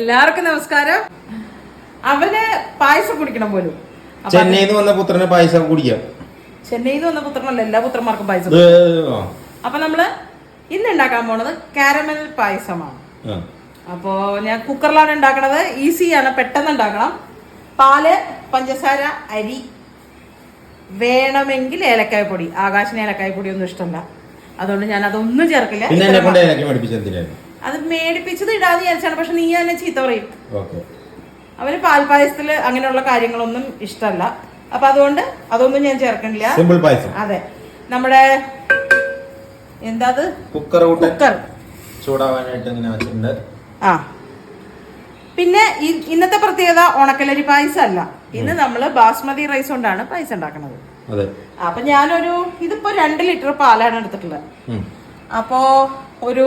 എല്ലാവർക്കും നമസ്കാരം. അവന് പായസം കുടിക്കണം പോലും. ചെന്നൈയിൽ നിന്ന് വന്ന പുത്രന് പായസം കുടിക്കാം. ചെന്നൈയിൽ നിന്ന് വന്ന പുത്രനല്ല എല്ലാ പുത്രന്മാർക്കും പായസം. അപ്പൊ നമ്മൾ ഇന്ന് ഉണ്ടാക്കാൻ പോണത് കാരമൽ പായസമാണ്. അപ്പോ ഞാൻ കുക്കറിലാണ് ഉണ്ടാക്കണത് ഈസിയാണ് പെട്ടെന്ന് ഉണ്ടാക്കണം പാൽ പഞ്ചസാര അരി വേണമെങ്കിൽ ഏലക്കായ പൊടി. ആകാശിന് ഏലക്കായ പൊടി ഒന്നും ഇഷ്ടമല്ല അതുകൊണ്ട് ഞാൻ അതൊന്നും ചേർക്കില്ല. അത് മേടിപ്പിച്ചത് ഇടാന്ന് വിചാരിച്ചാണ്. പക്ഷെ നീ തന്നെ ചീത്ത പറയും. അവർ അവന് പാൽപ്പായസത്തിൽ അങ്ങനെയുള്ള കാര്യങ്ങളൊന്നും ഇഷ്ടമല്ല. അപ്പൊ അതുകൊണ്ട് അതൊന്നും ഞാൻ ചേർക്കണില്ല. സിമ്പിൾ പായസം. അതെ. നമ്മുടെ എന്താ കുക്കർ കുക്കർ. ചൂടാവാനായിട്ട് ഇങ്ങനെ വെച്ചിട്ടുണ്ട്. ആ. പിന്നെ ഇന്നത്തെ പ്രത്യേകത ഉണക്കലരി പായസം അല്ല ഇന്ന് നമ്മൾ ബാസ്മതി റൈസ് കൊണ്ടാണ് പായസം ഉണ്ടാക്കുന്നത്. അതെ. അപ്പൊ ഞാനൊരു ഇതിപ്പോ രണ്ട് ലിറ്റർ പാലാണ് എടുത്തിട്ടുള്ളത്. അപ്പോ ഒരു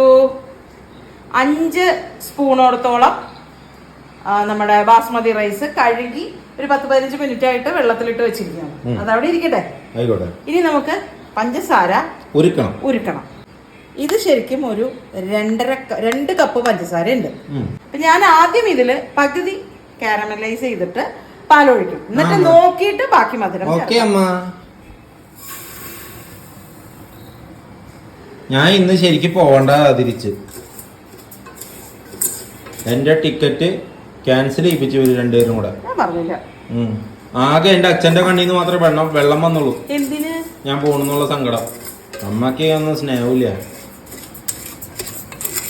അഞ്ച് സ്പൂണോടത്തോളം നമ്മുടെ ബാസ്മതി റൈസ് കഴുകി ഒരു പത്ത് പതിനഞ്ച് മിനിറ്റ് ആയിട്ട് വെള്ളത്തിലിട്ട് വെച്ചിരിക്കണം അത് അവിടെ ഇരിക്കട്ടെ? ഇനി നമുക്ക് പഞ്ചസാര ഉരുക്കണം. ഉരുക്കണം. ഇത് ശരിക്കും ഒരു രണ്ടര രണ്ട് കപ്പ് പഞ്ചസാര ഉണ്ട്. അപ്പൊ ഞാൻ ആദ്യം ഇതിൽ പകുതി കാരമലൈസ് ചെയ്തിട്ട് പാലൊഴിക്കും. എന്നിട്ട് നോക്കിയിട്ട് ബാക്കി മധുരം ഞാൻ ഇന്ന് ശരിക്കും പോവണ്ട തിരിച്ച്. എന്റെ ടിക്കറ്റ് ക്യാൻസൽ ചെയ്യിപ്പിച്ചു ഇവർ രണ്ടുപേരും കൂടെ. ഞാൻ പറഞ്ഞില്ല. ഉം. ആകെ എന്റെ അച്ഛന്റെ കണ്ണിന്ന് മാത്രമേ വെള്ളം വെള്ളം വന്നുള്ളൂ. എന്തിന്? ഞാൻ പോണെന്നുള്ള സങ്കടം. അമ്മയ്ക്ക് ഒന്നും സ്നേഹമില്ല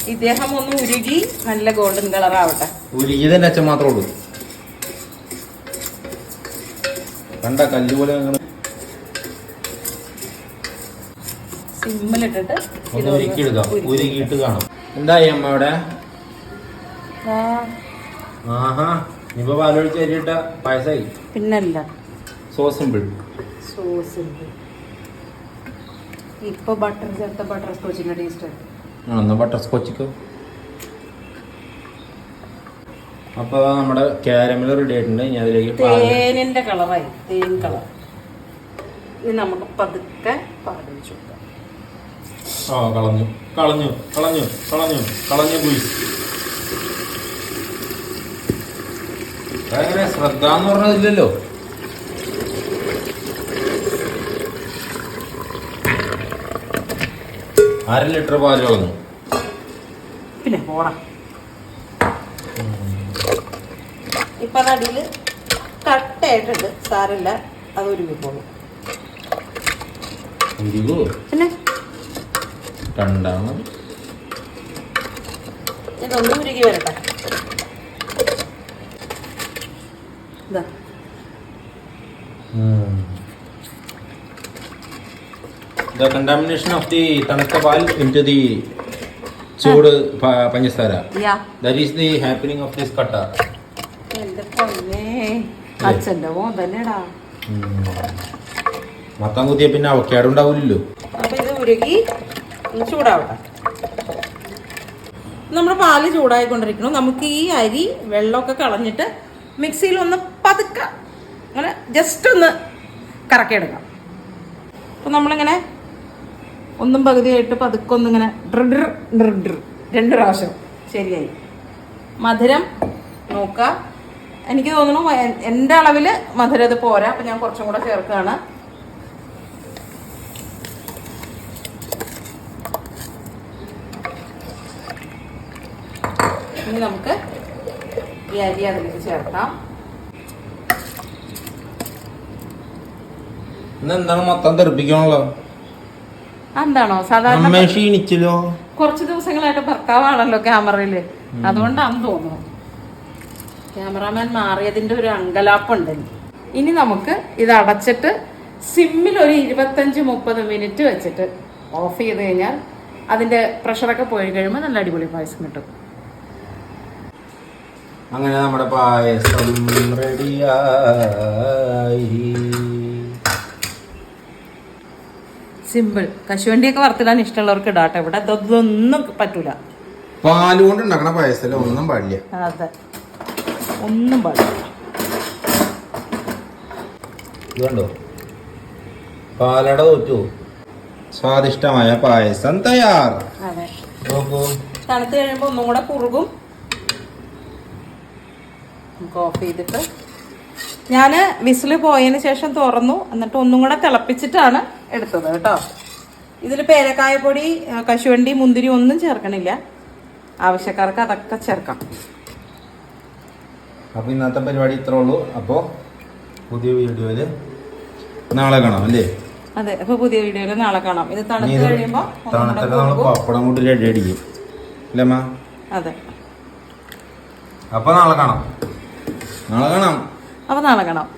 ഇദ്ദേഹം ഒന്ന് ഉരുകി നല്ല ഗോൾഡൻ കളർ ആവട്ടെ. ഉരുകിയത് അച്ഛൻ മാത്രമേ ഉള്ളൂ. കണ്ട കല്ല് പോലെ അങ്ങനെ സിമ്മിലിട്ടിട്ട് ഒന്ന് ഉരുക്കി. എടുക്കാം ഉരുകിയിട്ട് കാണാം. എന്തായി അമ്മ ആഹാ ഇനിയിപ്പോ പാലൊഴിച്ച് അരിയിട്ട പായസായി. പിന്നല്ല. സോ സിമ്പിൾ സോസ് ഇപ്പൊ ബട്ടർ ചേർത്ത ബട്ടർ സ്കോച്ചിന്റെ ടേസ്റ്റ് എന്നാ ബട്ടർ സ്കോച്ചിക്കോ അപ്പൊ നമ്മുടെ കാരമൽ റെഡി ആയിട്ടുണ്ട്. ഇനി അതിലേക്ക് തേനിന്റെ കളറായി. തേൻ കളർ. ഇനി നമുക്ക് പതുക്കെ പാലൊഴിച്ചു കൊടുക്കാം. ആ കളഞ്ഞു. കളഞ്ഞു കളഞ്ഞു കളഞ്ഞു കളഞ്ഞു പോയി അങ്ങനെ ശ്രദ്ധ എന്ന് പറഞ്ഞതില്ലല്ലോ. അര ലിറ്റർ പാൽ കളഞ്ഞു. പിന്നെ പോടാം ഇപ്പൊ അതടിയിൽ കട്ടയായിട്ടുണ്ട് സാരല്ല അത് ഒരുങ്ങിക്കോളും ഉരുകു പിന്നെ? രണ്ടാമത്. ഇതൊന്നും ഉരുകി വരട്ടെ. ഇതാ The contamination of the തണുത്ത പാൽ into the ചൂട് പഞ്ചസാര. That is the happening of this കട്ട അച്ഛന്റെ മോൻ തന്നെടാ. മത്തം കുത്തിയ പിന്നെ അവക്കേട് ഉണ്ടാവില്ലല്ലോ അപ്പൊ ഇത് ഉരുകി ചൂടാവട്ടെ. നമ്മുടെ പാൽ ചൂടായിക്കൊണ്ടിരിക്കണം നമുക്ക് ഈ അരി വെള്ളമൊക്കെ കളഞ്ഞിട്ട് മിക്സിയിൽ ഒന്ന് പതുക്ക അങ്ങനെ ജസ്റ്റ് ഒന്ന് കറക്കിയെടുക്കാം. അപ്പം നമ്മളിങ്ങനെ ഒന്നും പകുതിയായിട്ട് പതുക്കെ ഒന്നിങ്ങനെ ഡ്രിഡ്രി ഡ്രിഡർ രണ്ട് പ്രാവശ്യം ശരിയായി. മധുരം നോക്കുക. എനിക്ക് തോന്നുന്നു എന്റെ അളവിൽ മധുരം ഇത് പോരാ. അപ്പം ഞാൻ കുറച്ചും കൂടെ ചേർക്കുകയാണ്. ഇനി നമുക്ക് ഈ അരി അതിലേക്ക് ചേർക്കാം. എന്താണ് മൊത്തം തെറിപ്പിക്കണല്ലോ? എന്താണോ സാധാരണ ക്ഷീണിച്ചല്ലോ? കുറച്ച് ദിവസങ്ങളായിട്ട് ഭർത്താവാണല്ലോ ക്യാമറയിൽ. അതുകൊണ്ടാന്ന് തോന്നുന്നു. ക്യാമറാമാൻ മാറിയതിന്റെ ഒരു അങ്കലാപ്പുണ്ട്. ഉണ്ട് ഇനി നമുക്ക് ഇത് അടച്ചിട്ട് സിമ്മിൽ ഒരു ഇരുപത്തഞ്ച് മുപ്പത് മിനിറ്റ് വെച്ചിട്ട് ഓഫ് ചെയ്ത് കഴിഞ്ഞാൽ അതിന്റെ പ്രഷറൊക്കെ പോയി കഴിയുമ്പോൾ നല്ല അടിപൊളി പായസം കിട്ടും. അങ്ങനെ നമ്മുടെ പായസം റെഡിയായി സിമ്പിൾ കശുവണ്ടിയൊക്കെ വറുത്തിടാൻ ഇഷ്ടമുള്ളവർക്ക് ഇടാട്ടെ. ഇവിടെ ഇതൊന്നും പറ്റൂല. പാൽ കൊണ്ട് ഉണ്ടാക്കണ പായസം ഒന്നും പാടില്ല. അതെ. ഒന്നും പാടില്ല. ഇതുണ്ടോ പാലട തോറ്റു. സ്വാദിഷ്ടമായ പായസം തയ്യാർ. തണുത്ത് കഴിയുമ്പോൾ ഒന്നും കൂടെ കുറുകും. നമുക്ക് ഓഫ് ചെയ്തിട്ട്. ഞാൻ വിസിൽ പോയതിന് ശേഷം തുറന്നു. എന്നിട്ട് ഒന്നും കൂടെ തിളപ്പിച്ചിട്ടാണ് എടുത്തത് കേട്ടോ. ഇതിൽ പേരക്കായപ്പൊടി പൊടി കശുവണ്ടി മുന്തിരി ഒന്നും ചേർക്കണില്ല. ആവശ്യക്കാർക്ക് അതൊക്കെ ചേർക്കാം. അപ്പോൾ ഇന്നത്തെ പരിപാടി ഇത്രേ ഉള്ളൂ. അപ്പോൾ പുതിയ വീഡിയോയിൽ നാളെ കാണാം അല്ലേ? അതെ അപ്പോൾ പുതിയ വീഡിയോയിൽ നാളെ കാണാം. ഇത് തണുത്ത് കഴിയുമ്പോൾ തണുത്തിട്ട് നമ്മൾ പപ്പടം കൂടി റെഡി അടിക്കും അല്ലേ അതെ. അപ്പോൾ നാളെ കാണാം. നാളെ കാണാം. അപ്പൊ നാളെ കാണാം.